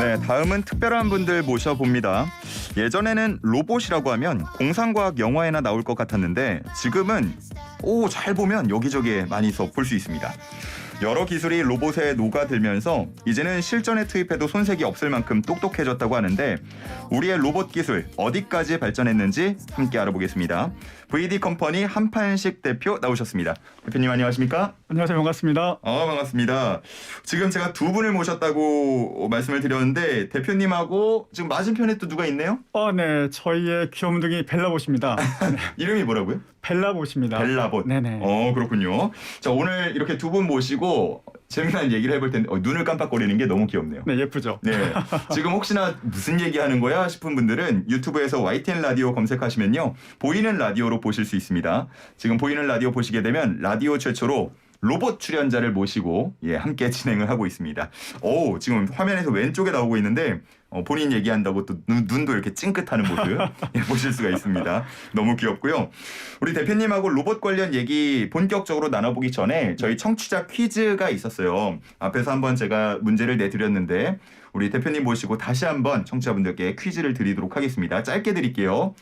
네, 다음은 특별한 분들 모셔봅니다. 예전에는 로봇이라고 하면 공상과학 영화에나 나올 것 같았는데 지금은 오 잘 보면 여기저기에 많이 서 볼 수 있습니다. 여러 기술이 로봇에 녹아들면서 이제는 실전에 투입해도 손색이 없을 만큼 똑똑해졌다고 하는데 우리의 로봇 기술 어디까지 발전했는지 함께 알아보겠습니다. VD 컴퍼니 한판식 대표 나오셨습니다. 대표님 안녕하십니까? 안녕하세요. 반갑습니다. 아 반갑습니다. 지금 제가 두 분을 모셨다고 말씀을 드렸는데 대표님하고 지금 맞은편에 또 누가 있네요? 어, 네. 저희의 귀염둥이 벨라봇입니다. 이름이 뭐라고요? 벨라봇입니다. 벨라봇. 네네. 어 그렇군요. 자 오늘 이렇게 두 분 모시고 재미난 얘기를 해볼 텐데 어, 눈을 깜빡거리는 게 너무 귀엽네요. 네, 예쁘죠? 네. 지금 혹시나 무슨 얘기하는 거야 싶은 분들은 유튜브에서 YTN 라디오 검색하시면요. 보이는 라디오로 보실 수 있습니다. 지금 보이는 라디오 보시게 되면 라디오 최초로 로봇 출연자를 모시고 예, 함께 진행을 하고 있습니다. 오, 지금 화면에서 왼쪽에 나오고 있는데 어, 본인 얘기한다고 또 눈, 눈도 이렇게 찡긋하는 모습 예, 보실 수가 있습니다. 너무 귀엽고요. 우리 대표님하고 로봇 관련 얘기 본격적으로 나눠보기 전에 저희 청취자 퀴즈가 있었어요. 앞에서 한번 제가 문제를 내드렸는데 우리 대표님 모시고 다시 한번 청취자분들께 퀴즈를 드리도록 하겠습니다. 짧게 드릴게요.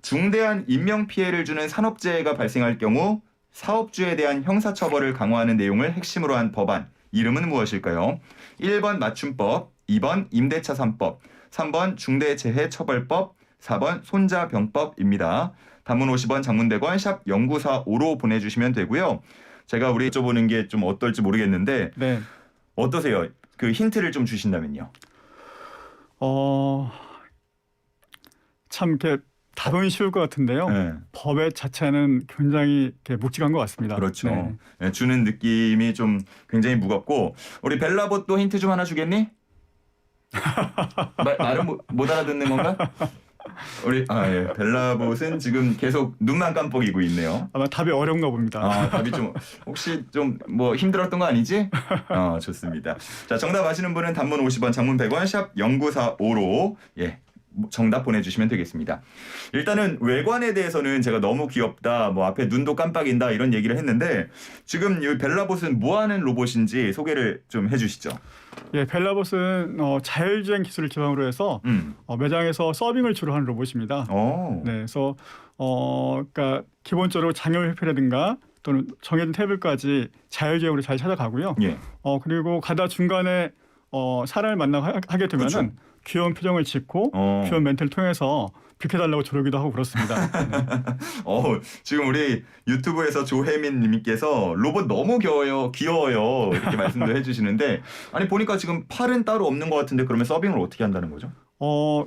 중대한 인명 피해를 주는 산업재해가 발생할 경우 사업주에 대한 형사처벌을 강화하는 내용을 핵심으로 한 법안 이름은 무엇일까요? 1번 맞춤법, 2번 임대차 3법, 3번 중대재해처벌법, 4번 손자병법입니다. 단문 50원, 장문 100원, 샵 0945로 보내주시면 되고요. 제가 우리 여쭤보는 게 좀 어떨지 모르겠는데 네. 어떠세요? 그 힌트를 좀 주신다면요. 어, 참 이렇게 답은 쉬울 것 같은데요. 네. 법의 자체는 굉장히 묵직한 것 같습니다. 그렇죠. 네. 예, 주는 느낌이 좀 굉장히 무겁고 우리 벨라봇도 힌트 좀 하나 주겠니? 말, 말은 못, 못 알아듣는 건가? 우리 아 예, 벨라봇은 지금 계속 눈만 깜빡이고 있네요. 아마 답이 어려운가 봅니다. 아 답이 좀 혹시 좀 뭐 힘들었던 거 아니지? 어 좋습니다. 자 정답 아시는 분은 단문 50원, 장문 100원, 샵 0945로 예. 정답 보내주시면 되겠습니다. 일단은 외관에 대해서는 제가 너무 귀엽다, 뭐 앞에 눈도 깜빡인다 이런 얘기를 했는데 지금 이 벨라봇은 뭐하는 로봇인지 소개를 좀 해주시죠. 예, 벨라봇은 어, 자율주행 기술을 기반으로 해서 음, 어, 매장에서 서빙을 주로 하는 로봇입니다. 어, 네, 그래서 어, 그러니까 기본적으로 장애물 회피라든가 또는 정해진 테이블까지 자율주행으로 잘 찾아가고요. 예, 어 그리고 가다 중간에 어 사람을 만나 하- 하게 되면은 그렇죠. 귀여운 표정을 짓고 어. 귀여운 멘트를 통해서 비켜달라고 조르기도 하고 그렇습니다. 네. 어, 지금 우리 유튜브에서 조혜민 님께서 로봇 너무 귀여워요, 귀여워요 이렇게 말씀도 해주시는데 아니 보니까 지금 팔은 따로 없는 것 같은데 그러면 서빙을 어떻게 한다는 거죠? 어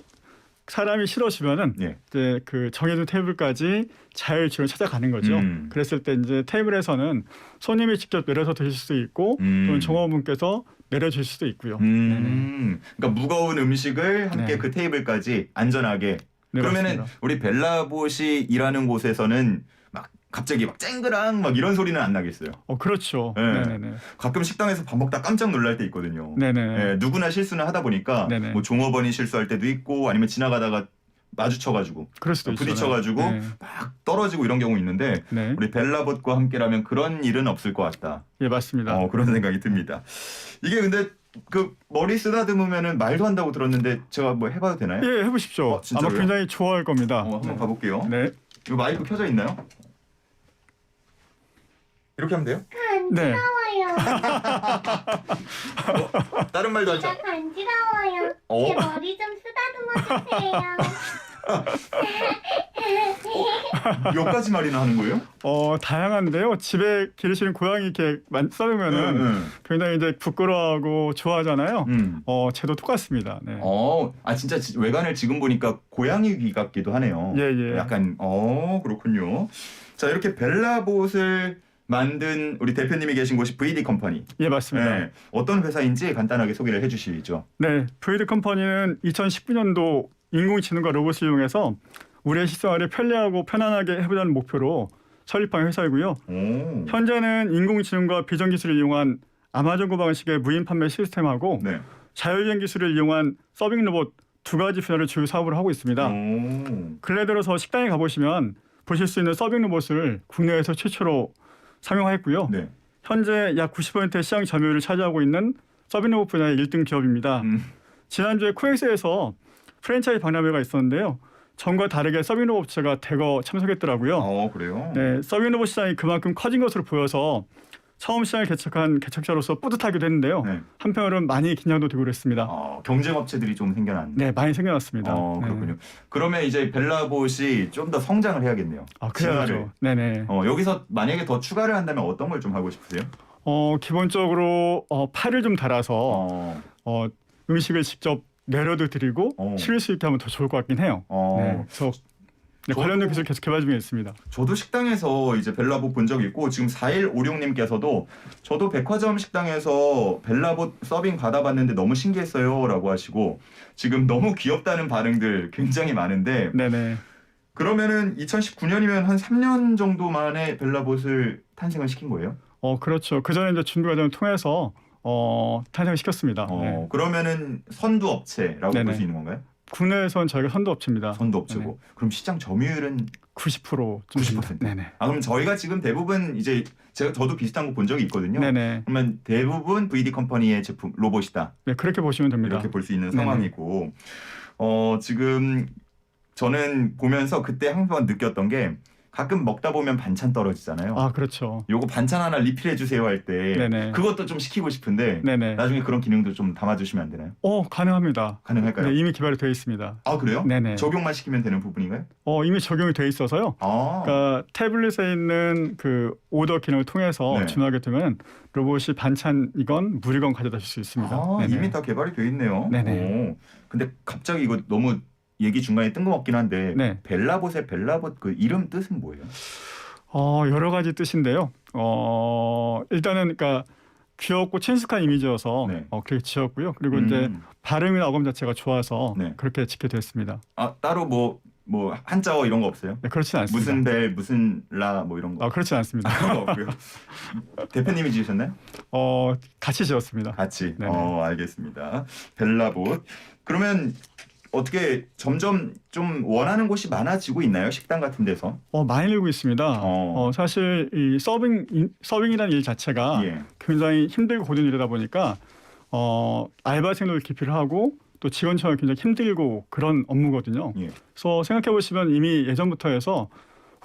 사람이 싫어지면은 예. 이제 그 정해진 테이블까지 자율주행 찾아가는 거죠. 음. 그랬을 때 이제 테이블에서는 손님이 직접 내려서 드실 수도 있고 음. 또는 종업원께서 내려주실 수도 있고요. 음, 그러니까 무거운 음식을 함께 네. 그 테이블까지 안전하게. 네, 그러면은 맞습니다. 우리 벨라봇이 일하는 곳에서는 막 갑자기 막 쨍그랑 막 이런 소리는 안 나겠어요. 어 그렇죠. 네. 네, 네, 네. 가끔 식당에서 밥 먹다 깜짝 놀랄 때 있거든요. 네, 네. 예, 누구나 실수는 하다 보니까 네네. 뭐 종업원이 실수할 때도 있고 아니면 지나가다가 마주쳐가지고 그럴 수도. 부딪혀가지고 네. 막 떨어지고 이런 경우 있는데 네. 우리 벨라봇과 함께라면 그런 일은 없을 것 같다. 예, 맞습니다. 어, 그런 생각이 듭니다. 이게 근데 그 머리 쓰다듬으면은 말도 한다고 들었는데 제가 뭐 해봐도 되나요? 예, 해보십시오. 어, 진짜로요? 아마 굉장히 좋아할 겁니다. 어, 한번 가볼게요. 네. 이거 마이크 켜져 있나요? 이렇게 하면 돼요? 네. 간지러워요. 다른 말도 하죠. 진짜 간지러워요. 어? 제 머리 좀 쓰다듬어 주세요. 몇 가지 말이나 하는 거예요? 어, 다양한데요. 집에 기르시는 고양이 이렇게 만- 써놓으면은 응, 굉장히 이제 부끄러워하고 좋아하잖아요. 응. 어, 쟤도 똑같습니다. 네. 어, 아 진짜 지- 외관을 지금 보니까 고양이 귀 같기도 하네요. 예, 예. 약간 어 그렇군요. 자 이렇게 벨라봇을 만든 우리 대표님이 계신 곳이 VD 컴퍼니. 예, 맞습니다. 네, 어떤 회사인지 간단하게 소개를 해주시죠. 네. 브이드 컴퍼니는 2019년도 인공지능과 로봇을 이용해서 우리의 식생활을 편리하고 편안하게 해보자는 목표로 설립한 회사이고요. 오. 현재는 인공지능과 비전 기술을 이용한 아마존 고 방식의 무인 판매 시스템하고 네. 자율주행 기술을 이용한 서빙 로봇 두 가지 분야를 주요 사업을 하고 있습니다. 오. 근래 들어서 식당에 가보시면 보실 수 있는 서빙 로봇을 국내에서 최초로 상용화했고요. 네. 현재 약 90%의 시장 점유율을 차지하고 있는 로봇 분야의 1등 기업입니다. 음. 지난주에 코엑스에서 프랜차이즈 박람회가 있었는데요. 전과 다르게 로봇 업체가 대거 참석했더라고요. 어 그래요? 네, 로봇 시장이 그만큼 커진 것으로 보여서 처음 시장을 개척한 개척자로서 뿌듯하기도 했는데요. 네. 한편으로는 많이 긴장도 되고 그랬습니다. 어, 경쟁 업체들이 좀 생겨났네. 네, 많이 생겨났습니다. 어 네. 그렇군요. 그러면 이제 벨라봇이 좀 더 성장을 해야겠네요. 아. 그래야죠. 네네. 어 여기서 만약에 더 추가를 한다면 어떤 걸 좀 하고 싶으세요? 어, 기본적으로 어, 팔을 좀 달아서 어. 어, 음식을 직접 내려도 드리고 어. 실을 수 있게 하면 더 좋을 것 같긴 해요. 어. 네, 저 네, 저 도- 관련된 기술 계속 개발 중에 있습니다. 저도 식당에서 이제 벨라봇 본적 있고 지금 4156님께서도 저도 백화점 식당에서 벨라봇 서빙 받아봤는데 너무 신기했어요 라고 하시고 지금 너무 귀엽다는 반응들 굉장히 많은데 네네. 그러면은 2019년이면 한 3년 정도 만에 벨라봇을 탄생을 시킨 거예요? 어, 그렇죠. 그 전에 이제 준비 과정을 통해서 어, 탄생을 시켰습니다. 어, 네. 그러면은 선두 업체라고 네네. 볼수 있는 건가요? 국내에선 저희가 선도 업체입니다. 선두 업체고 그럼 시장 점유율은 90%. 90%? 네네. 아 그럼 저희가 지금 대부분 이제 제가 저도 비슷한 거 본 적이 있거든요. 네네. 그러면 대부분 VD 컴퍼니의 제품 로봇이다 네, 그렇게 보시면 됩니다. 이렇게 볼 수 있는 네네. 상황이고 어 지금 저는 보면서 그때 한번 느꼈던 게 가끔 먹다 보면 반찬 떨어지잖아요. 아, 그렇죠. 요거 반찬 하나 리필해 주세요 할 때 네네. 그것도 좀 시키고 싶은데 네네. 나중에 그런 기능도 좀 담아주시면 안 되나요? 어, 가능합니다. 가능할까요? 네, 이미 개발이 되어 있습니다. 아 그래요? 네네. 적용만 시키면 되는 부분인가요? 어, 이미 적용이 되어 있어서요. 아, 그러니까 태블릿에 있는 그 오더 기능을 통해서 네. 주문하게 되면 로봇이 반찬이건 물이건 가져다 줄 수 있습니다. 아, 네네. 이미 다 개발이 되어 있네요. 네네. 오. 근데 갑자기 이거 너무 얘기 중간에 뜬금없긴 한데 네. 벨라봇의 벨라봇 그 이름 뜻은 뭐예요? 어, 여러 가지 뜻인데요. 어, 일단은 그러니까 귀엽고 친숙한 이미지여서 네. 어, 그렇게 지었고요. 그리고 이제 음. 발음이나 어감 자체가 좋아서 네. 그렇게 짓게 됐습니다. 아 따로 뭐 뭐 한자어 이런 거 없어요? 네, 그렇진 않습니다. 무슨 벨 무슨 라 뭐 이런 거 아, 그렇진 않습니다. 그런 거 없고요. 대표님이 지으셨나요? 어, 같이 지었습니다. 같이. 네네. 어 알겠습니다. 벨라봇. 그러면 어떻게 점점 좀 원하는 곳이 많아지고 있나요? 식당 같은 데서? 어, 많이 늘고 있습니다. 어. 어, 사실 이 서빙 이- 서빙이라는 일 자체가 예. 굉장히 힘들고 고된 일이다 보니까 어, 알바생들 기피를 하고 또 직원 처럼 굉장히 힘들고 그런 업무거든요. 예. 그래서 생각해 보시면 이미 예전부터 해서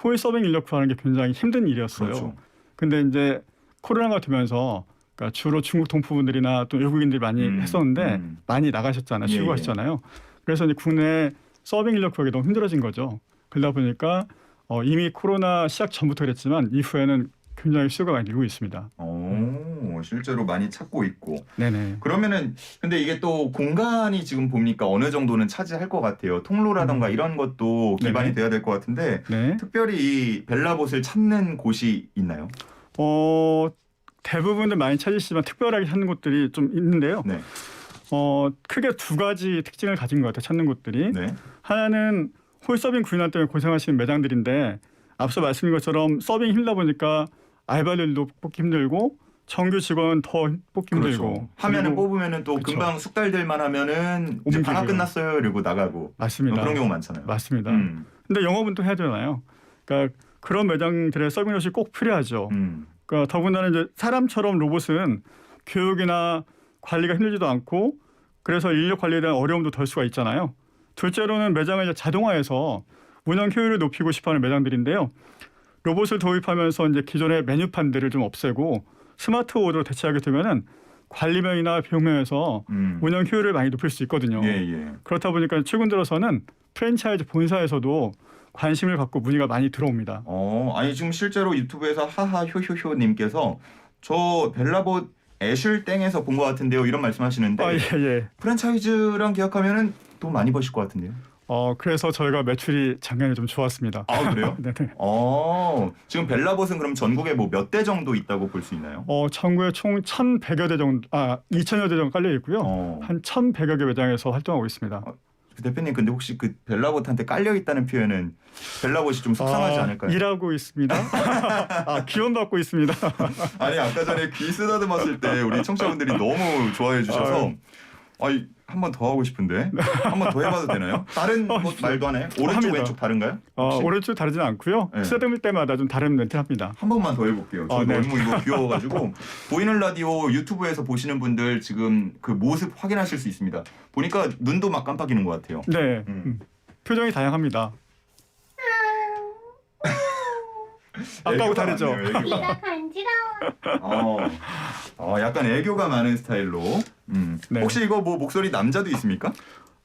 호의 서빙 인력 구하는 게 굉장히 힘든 일이었어요. 그렇죠. 근데 이제 코로나가 되면서 그러니까 주로 중국 동포분들이나 또 외국인들이 많이 음, 했었는데 음. 많이 나가셨잖아요. 예, 쉬고하셨잖아요. 그래서 이제 국내 서빙 인력 구하기 너무 힘들어진 거죠. 그러다 보니까 어, 이미 코로나 시작 전부터 그랬지만 이후에는 굉장히 수요가 많이 늘고 있습니다. 오, 실제로 많이 찾고 있고. 네네. 그러면은 근데 이게 또 공간이 지금 보니까 어느 정도는 차지할 것 같아요. 통로라던가 이런 것도 기반이 음. 네네. 돼야 될 것 같은데 네. 특별히 이 벨라봇을 찾는 곳이 있나요? 어, 대부분은 많이 찾으시지만 특별하게 찾는 곳들이 좀 있는데요. 네. 어, 크게 두 가지 특징을 가진 것 같아요. 찾는 곳들이. 네. 하나는 홀서빙 구인환 때문에 고생하시는 매장들인데 앞서 말씀드린 것처럼 서빙 힘들다 보니까 알바들도 뽑기 힘들고 정규 직원 더 뽑기 힘들고 그렇죠. 화면을 그리고- 뽑으면은 또 그렇죠. 금방 숙달될만 하면은 이제 옮기고요. 방학 끝났어요 이러고 나가고 맞습니다. 그런 경우 많잖아요. 맞습니다. 음, 근데 영업은 또 해야 되잖아요. 그러니까 그런 매장들의 서빙 역시 꼭 필요하죠. 음. 그러니까 더군다나 이제 사람처럼 로봇은 교육이나 관리가 힘들지도 않고 그래서 인력 관리에 대한 어려움도 덜 수가 있잖아요. 둘째로는 매장을 이제 자동화해서 운영 효율을 높이고 싶어하는 매장들인데요. 로봇을 도입하면서 이제 기존의 메뉴판들을 좀 없애고 스마트 오더로 대체하게 되면은 관리면이나 비용면에서 음. 운영 효율을 많이 높일 수 있거든요. 예, 예. 그렇다 보니까 최근 들어서는 프랜차이즈 본사에서도 관심을 갖고 문의가 많이 들어옵니다. 어, 아니 지금 실제로 유튜브에서 하하 효효효 님께서 저 벨라봇 애슐 땡에서 본 것 같은데요. 이런 말씀하시는데 아, 예, 예. 프랜차이즈랑 계약하면은 돈 많이 버실 것 같은데요. 어, 그래서 저희가 매출이 작년에 좀 좋았습니다. 아 그래요? 네 네. 어, 지금 벨라봇은 그럼 전국에 뭐 몇 대 정도 있다고 볼 수 있나요? 어, 전국에 총 1,100여 대 정도, 아, 2,000여 대 정도 깔려 있고요. 어. 한 1,100여 개 매장에서 활동하고 있습니다. 그 대표님 근데 혹시 그 벨라봇한테 깔려 있다는 표현은 벨라봇이 좀 속상하지 아, 않을까요? 일하고 있습니다. 아, 기원 받고 있습니다. 아니 아까 전에 귀 쓰다듬었을 때 우리 청취자분들이 너무 좋아해 주셔서 아유. 아이 한 번 더 하고 싶은데 한 번 더 해봐도 되나요? 다른 뭐 말도 하나요? 오른쪽 합니다. 왼쪽 다른가요? 어, 혹시? 오른쪽 다르진 않고요. 네. 쓰다듬을 때마다 좀 다른 멘트 합니다. 한 번만 더 해볼게요. 저 어, 네. 너무 이거 귀여워가지고 보이는 라디오 유튜브에서 보시는 분들 지금 그 모습 확인하실 수 있습니다. 보니까 눈도 막 깜빡이는 것 같아요. 네, 음. 음. 표정이 다양합니다. 아까하고 애교가 다르죠. 많네요, 애교가. 귀가 간지러워. 어, 어, 약간 애교가 많은 스타일로. 음. 네. 혹시 이거 뭐 목소리 남자도 있습니까?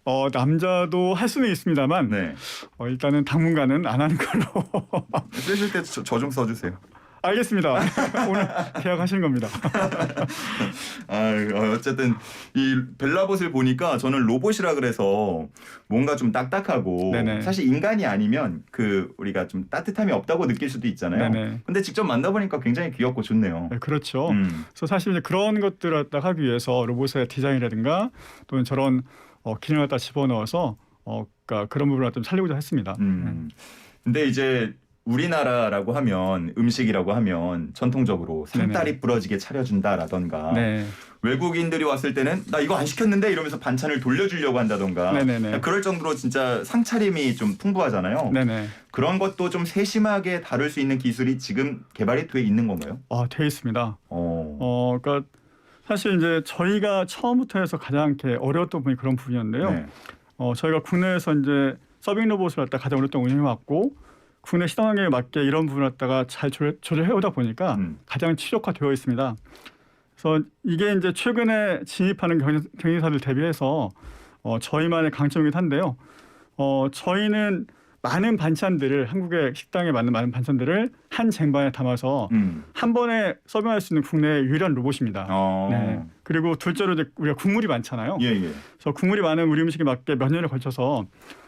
어, 남자도 할 수는 있습니다만 네. 어, 일단은 당분간은 안 하는 걸로. 쓰실 때 저 좀 써주세요. 알겠습니다. 오늘 계약하시는 겁니다. 아, 어, 어쨌든 이 벨라봇을 보니까 저는 로봇이라 그래서 뭔가 좀 딱딱하고 네네. 사실 인간이 아니면 그 우리가 좀 따뜻함이 없다고 느낄 수도 있잖아요. 네네. 근데 직접 만나보니까 굉장히 귀엽고 좋네요. 네, 그렇죠. 음. 그래서 사실 이제 그런 것들을 갖다 하기 위해서 로봇의 디자인이라든가 또는 저런 어, 기능을 갖다 집어넣어서 어, 그러니까 그런 부분을 좀 살리고자 했습니다. 음. 근데 이제 우리나라라고 하면 음식이라고 하면 전통적으로 상다리 부러지게 차려준다라던가 네. 외국인들이 왔을 때는 나 이거 안 시켰는데 이러면서 반찬을 돌려주려고 한다던가 네네네. 그럴 정도로 진짜 상차림이 좀 풍부하잖아요. 네네. 그런 것도 좀 세심하게 다룰 수 있는 기술이 지금 개발이 돼 있는 건가요? 아, 돼 있습니다. 어. 어, 그러니까 사실 이제 저희가 처음부터 해서 가장 이렇게 어려웠던 부분이 그런 부분이었는데요. 네. 어, 저희가 국내에서 이제 서빙 로봇을 갖다 가장 오랫동안 운영해 왔고 국내 시장에 맞게 이런 부분을 갖다가 잘 조절, 조절해 오다 보니까 음. 가장 최적화되어 있습니다. 그래서 이게 이제 최근에 진입하는 경- 경영 사들 대비해서 어, 저희만의 강점이긴 한데요. 어, 저희는 많은 반찬들을 한국의 식당에 맞는 많은 반찬들을 한 쟁반에 담아서 음. 한 번에 서빙할 수 있는 국내의 유일한 로봇입니다. 어. 네. 그리고 둘째로 이제 우리가 국물이 많잖아요. 예, 예. 그래서 국물이 많은 우리 음식에 맞게 몇 년을 걸쳐서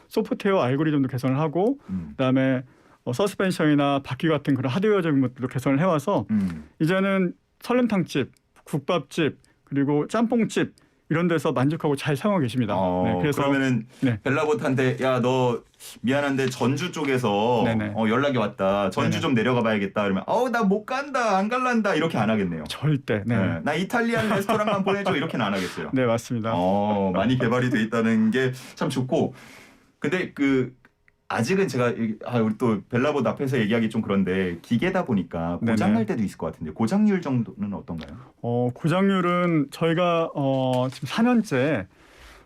소프트웨어 알고리즘도 개선을 하고 음. 그다음에 어, 서스펜션이나 바퀴 같은 그런 하드웨어적인 것들도 개선을 해와서 음. 이제는 설렁탕집, 국밥집 그리고 짬뽕집 이런 데서 만족하고 잘 사용하고 계십니다. 어, 네, 그래서 그러면은 네. 벨라봇한테 야 너 미안한데 전주 쪽에서. 어, 연락이 왔다. 전주 네네. 좀 내려가 봐야겠다. 그러면 어우 나 못 간다. 안 갈란다. 이렇게 안 하겠네요. 절대 네, 네. 네, 나 이탈리안 레스토랑만 보내줘. 이렇게는 안 하겠어요. 맞습니다. 어, 많이 개발이 돼 있다는 게 참 좋고. 근데 그 아직은 제가 아, 우리 또 벨라봇 앞에서 얘기하기 좀 그런데 기계다 보니까 고장 네네. 날 때도 있을 것 같은데 고장률 정도는 어떤가요? 어, 고장률은 저희가 어, 지금 4년째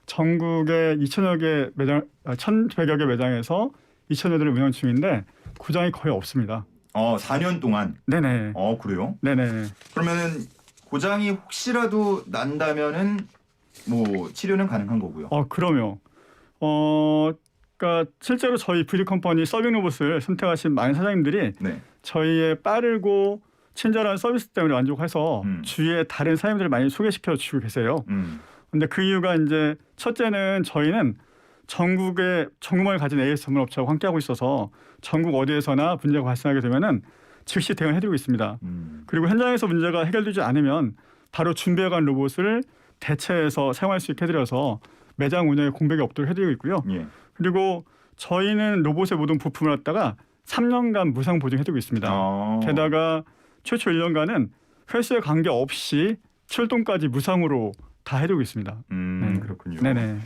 전국의 2천여 개 매장, 아, 1,100여 개 매장에서 2천여 대를 운영 중인데 고장이 거의 없습니다. 어, 4년 동안. 네네. 어, 그래요? 네네. 그러면은 고장이 혹시라도 난다면은 뭐 치료는 가능한 거고요. 어, 그럼요. 어, 그러니까 실제로 저희 뷰티 컴퍼니 서빙 로봇을 선택하신 많은 사장님들이 네. 저희의 빠르고 친절한 서비스 때문에 만족해서 음. 주위에 다른 사장님들을 많이 소개시켜 주고 계세요. 음. 근데 그 이유가 이제 첫째는 저희는 전국의 전국을 가진 AS 전문 업체와 함께하고 있어서 전국 어디에서나 문제가 발생하게 되면은 즉시 대응해드리고 있습니다. 음. 그리고 현장에서 문제가 해결되지 않으면 바로 준비해간 로봇을 대체해서 사용할 수 있게 해드려서 매장 운영에 공백이 없도록 해드리고 있고요. 예. 그리고 저희는 로봇의 모든 부품을 갖다가 3년간 무상 보증해드리고 있습니다. 어. 게다가 최초 1년간은 횟수에 관계 없이 출동까지 무상으로 다 해드리고 있습니다. 음, 네. 그렇군요. 네네.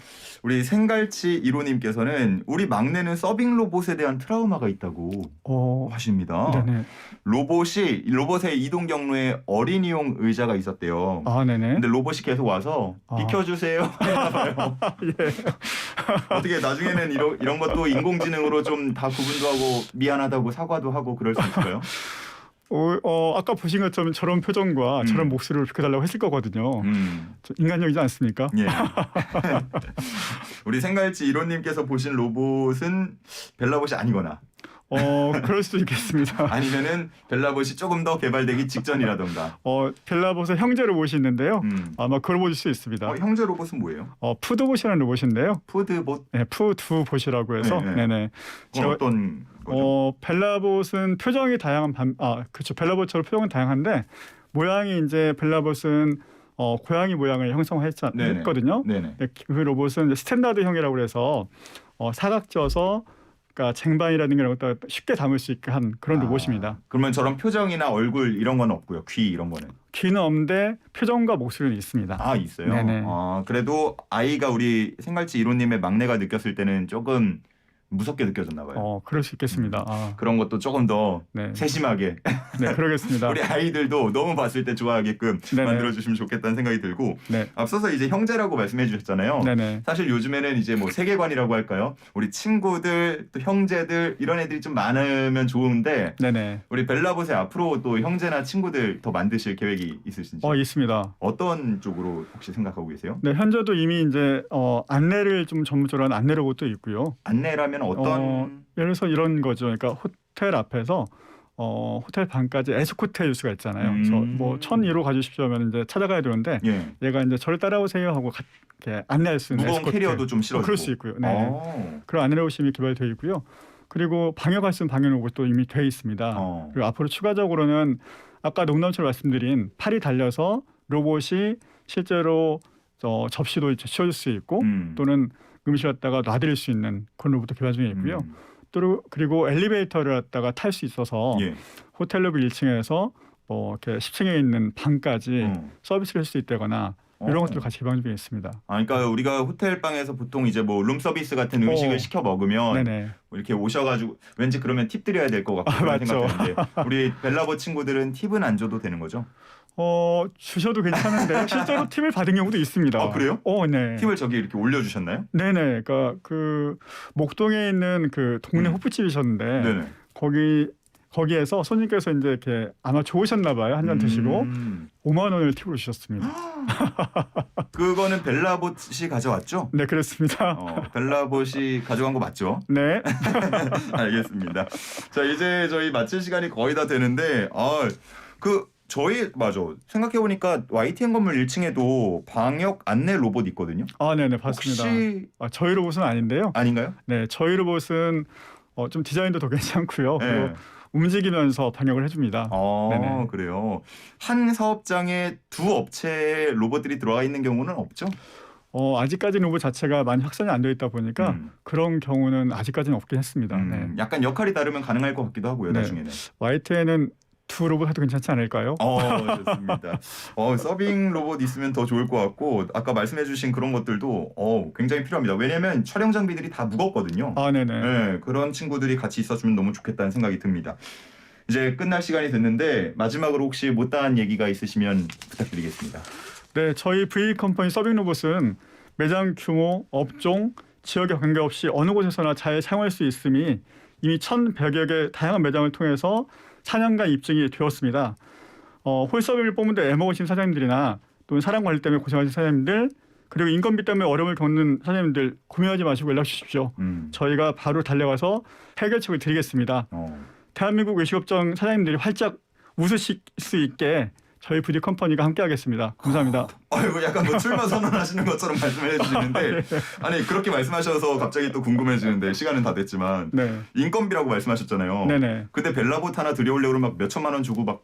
우리 생갈치 1호님께서는 우리 막내는 서빙 로봇에 대한 트라우마가 있다고 어, 하십니다. 네네. 로봇이 로봇의 이동 경로에 어린이용 의자가 있었대요. 아, 네네. 근데 로봇이 계속 와서 아. 비켜주세요. 예. 어떻게 나중에는 이런 이런 것도 인공지능으로 좀 다 구분도 하고 미안하다고 사과도 하고 그럴 수 있을까요? 어, 어, 아까 보신 것처럼 저런 표정과 음. 저런 목소리를 비켜달라고 했을 거거든요. 음, 저 인간적이지 않습니까? 예. 우리 생갈치 1호님께서 보신 로봇은 벨라봇이 아니거나 어, 그럴 수도 있겠습니다. 아니면은 벨라봇이 조금 더 개발되기 직전이라던가. 어, 벨라봇의 형제 로봇이 있는데요. 음. 아마 그걸 보실 수 있습니다. 어, 형제 로봇은 뭐예요? 어, 푸드봇이라는 로봇인데요. 푸드봇 네, 푸두봇이라고 해서 네, 네. 네, 네. 그건 제가- 어떤 거죠? 어, 벨라봇은 표정이 다양한 반, 아, 그렇죠. 벨라봇처럼 표정은 다양한데 모양이 이제 벨라봇은 어, 고양이 모양을 네네. 형성했거든요. 네네. 그 로봇은 이제 스탠다드형이라고 해서 어, 사각져서 그러니까 쟁반이라든가 이런 것도 쉽게 담을 수 있게 한 그런 아, 로봇입니다. 그러면 저런 표정이나 얼굴 이런 건 없고요. 귀 이런 거는. 귀는 없는데 표정과 목소리는 있습니다. 아 있어요. 네네. 아 그래도 아이가 우리 생갈치 이로님의 막내가 느꼈을 때는 조금 무섭게 느껴졌나 봐요. 어, 그럴 수 있겠습니다. 아, 그런 것도 조금 더 네, 세심하게 네, 그러겠습니다. 우리 아이들도 너무 봤을 때 좋아하게끔 네네. 만들어 주시면 좋겠다는 생각이 들고 네, 앞서서 이제 형제라고 말씀해 주셨잖아요. 네네. 사실 요즘에는 이제 뭐 세계관이라고 할까요? 우리 친구들 또 형제들 이런 애들이 좀 많으면 좋은데 네네. 우리 벨라봇의 앞으로 또 형제나 친구들 더 만드실 계획이 있으신지 어, 있습니다. 어떤 쪽으로 혹시 생각하고 계세요? 네, 현재도 이미 이제 어, 안내를 좀 전문적으로 한 안내 로봇도 있고요. 안내라면 어떤 어, 예를 들어서 이런 거죠. 그러니까 호텔 앞에서 어, 호텔 방까지 에스코트 해줄 수가 있잖아요. 그래서 음. 뭐 1002로 가주십시오 하면 이제 찾아가야 되는데 예. 얘가 이제 저를 따라오세요 하고 가, 이렇게 안내할 수 있는 무거운 에스코트. 캐리어도 좀 실어주고 어, 그럴 수 있고요. 네. 어. 그런 안내 로봇이 이미 개발되어 있고요. 그리고 방역할 수 있는 방역 로봇도 이미 돼 있습니다. 어. 그리고 앞으로 추가적으로는 아까 농담처럼 말씀드린 팔이 달려서 로봇이 실제로 저 접시도 이제 치워줄 수 있고 음. 또는 음식을 갖다가 놔드릴 수 있는 그런 로봇도 개발 중에 있고요. 음. 또 그리고 엘리베이터를 갖다가 탈 수 있어서 예. 호텔 로비 1층에서 뭐 이렇게 10층에 있는 방까지 어. 서비스를 할 수 있다거나 이런 어. 것들을 같이 개발 중에 있습니다. 아, 그러니까 우리가 호텔 방에서 보통 이제 뭐 룸 서비스 같은 음식을 어. 시켜 먹으면 네네. 뭐 이렇게 오셔가지고 왠지 그러면 팁 드려야 될 것 같고 아, 그런 맞죠. 생각했는데 우리 벨라보 친구들은 팁은 안 줘도 되는 거죠? 어 주셔도 괜찮은데 실제로 팁을 받은 경우도 있습니다. 아, 그래요? 어, 네. 팁을 저기 이렇게 올려주셨나요? 네네. 그러니까 그 목동에 있는 그 동네 음. 호프집이셨는데 네네. 거기 거기에서 손님께서 이제 이렇게 아마 좋으셨나 봐요. 한 잔 드시고 음. 5만 원을 팁으로 주셨습니다. 그거는 벨라봇이 가져왔죠? 네, 그렇습니다. 어, 벨라봇이 가져간 거 맞죠? 네. 알겠습니다. 자 이제 저희 마칠 시간이 거의 다 되는데 아 그 저희 맞아 생각해 보니까 YTN 건물 1층에도 방역 안내 로봇 있거든요. 아, 네네, 봤습니다. 혹시 아, 저희 로봇은 아닌데요. 아닌가요? 네, 저희 로봇은 어, 좀 디자인도 더 괜찮고요. 그리고 네. 움직이면서 방역을 해줍니다. 아 네네. 그래요. 한 사업장에 두 업체 로봇들이 들어가 있는 경우는 없죠? 어, 아직까지는 로봇 자체가 많이 확산이 안 되어 있다 보니까 음. 그런 경우는 아직까지는 없긴 했습니다. 음, 네. 약간 역할이 다르면 가능할 것 같기도 하고요. 네. 나중에는. YTN은 두 로봇 해도 괜찮지 않을까요? 어 좋습니다. 어 서빙 로봇 있으면 더 좋을 것 같고 아까 말씀해주신 그런 것들도 어 굉장히 필요합니다. 왜냐하면 촬영 장비들이 다 무겁거든요. 아, 네네. 네, 그런 친구들이 같이 있어주면 너무 좋겠다는 생각이 듭니다. 이제 끝날 시간이 됐는데 마지막으로 혹시 못다한 얘기가 있으시면 부탁드리겠습니다. 네, 저희 V 컴퍼니 서빙 로봇은 매장 규모, 업종, 지역에 관계없이 어느 곳에서나 잘 사용할 수 있음이 이미 1,100여 개 다양한 매장을 통해서 4년간 입증이 되었습니다. 어, 홀서빙을 뽑는데 애먹으신 사장님들이나 또는 사람 관리 때문에 고생하신 사장님들 그리고 인건비 때문에 어려움을 겪는 사장님들 고민하지 마시고 연락 주십시오. 음, 저희가 바로 달려가서 해결책을 드리겠습니다. 어, 대한민국 외식업종 사장님들이 활짝 웃으실 수 있게 저희 부디 컴퍼니가 함께하겠습니다. 감사합니다. 아이고 약간 뭐 출마 선언하시는 것처럼 말씀해 주시는데 아니 그렇게 말씀하셔서 갑자기 또 궁금해지는데 시간은 다 됐지만 네, 인건비라고 말씀하셨잖아요. 네네. 근데 벨라봇 하나 들여오려고 그러면 막 몇 천만 원 주고 막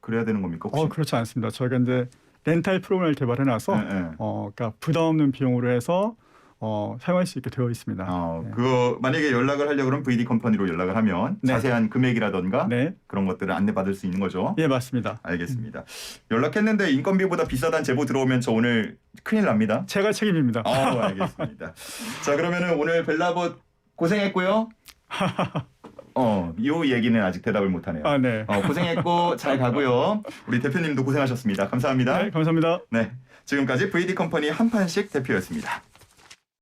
그래야 되는 겁니까 혹시? 어 그렇지 않습니다. 저희가 이제 렌탈 프로그램을 개발해놔서 네, 네. 어 그러니까 부담 없는 비용으로 해서 어 사용할 수 있게 되어 있습니다. 어, 네. 그거 만약에 연락을 하려고 그러면 VD 컴퍼니로 연락을 하면 네. 자세한 금액이라던가 네, 그런 것들을 안내받을 수 있는 거죠. 예 맞습니다. 알겠습니다. 연락했는데 인건비보다 비싸단 제보 들어오면 저 오늘 큰일 납니다. 제가 책임입니다. 어, 알겠습니다. 자, 그러면은 오늘 벨라봇 고생했고요. 어, 이 얘기는 아직 대답을 못 하네요. 아 네. 어, 고생했고 잘 가고요. 우리 대표님도 고생하셨습니다. 감사합니다. 네, 감사합니다. 네. 지금까지 VD 컴퍼니 한판식 대표였습니다.